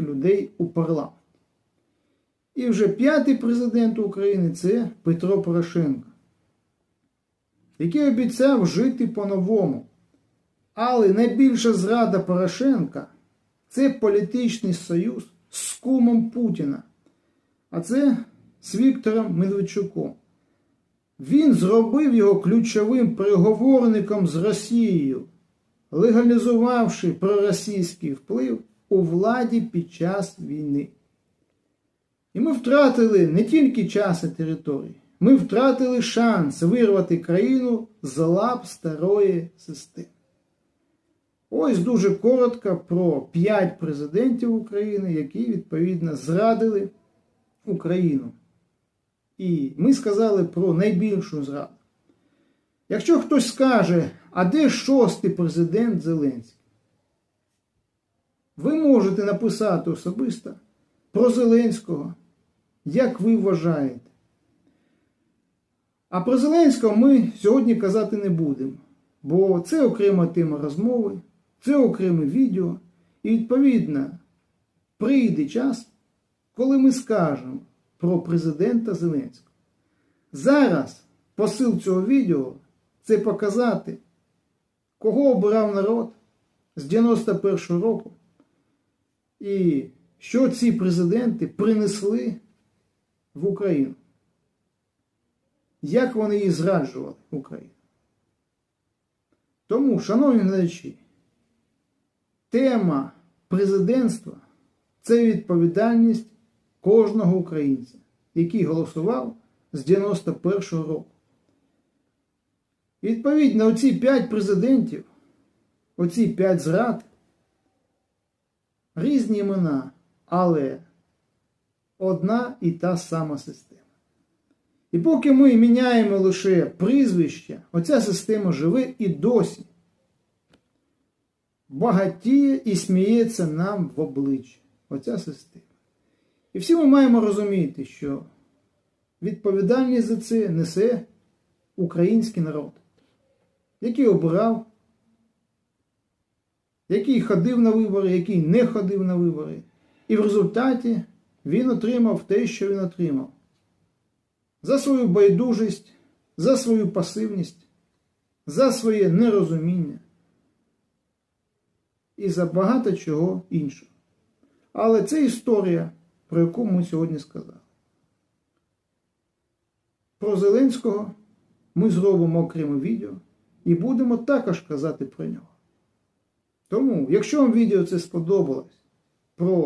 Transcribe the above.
людей у парламент. І вже п'ятий президент України це Петро Порошенко, який обіцяв жити по-новому. Але найбільша зрада Порошенка це політичний союз з кумом Путіна. А це з Віктором Медведчуком. Він зробив його ключовим переговорником з Росією, легалізувавши проросійський вплив у владі під час війни. І ми втратили не тільки час і території, ми втратили шанс вирвати країну з лап старої системи. Ось дуже коротко про п'ять президентів України, які відповідно зрадили Україну. І ми сказали про найбільшу зраду. Якщо хтось скаже, а де шостий президент Зеленський? Ви можете написати особисто про Зеленського, як ви вважаєте. А про Зеленського ми сьогодні казати не будемо, бо це окрема тема розмови, це окреме відео, і відповідно прийде час, коли ми скажемо про президента Зеленського. Зараз посил цього відео це показати, кого обирав народ з 91-го року, і що ці президенти принесли в Україну. Як вони її зраджували Україну. Тому, шановні глядачі, тема президентства це відповідальність кожного українця, який голосував з 91-го року. І відповідно, оці п'ять президентів, оці п'ять зрад, різні імена, але одна і та сама система. І поки ми міняємо лише прізвище, оця система живе і досі багатіє і сміється нам в обличчя. Оця система. І всі ми маємо розуміти, що відповідальність за це несе український народ, який обирав, який ходив на вибори, який не ходив на вибори. І в результаті він отримав те, що він отримав. За свою байдужість, за свою пасивність, за своє нерозуміння і за багато чого іншого. Але це історія, про яку ми сьогодні сказали. Про Зеленського ми зробимо окреме відео і будемо також казати про нього. Тому, якщо вам відео це сподобалось про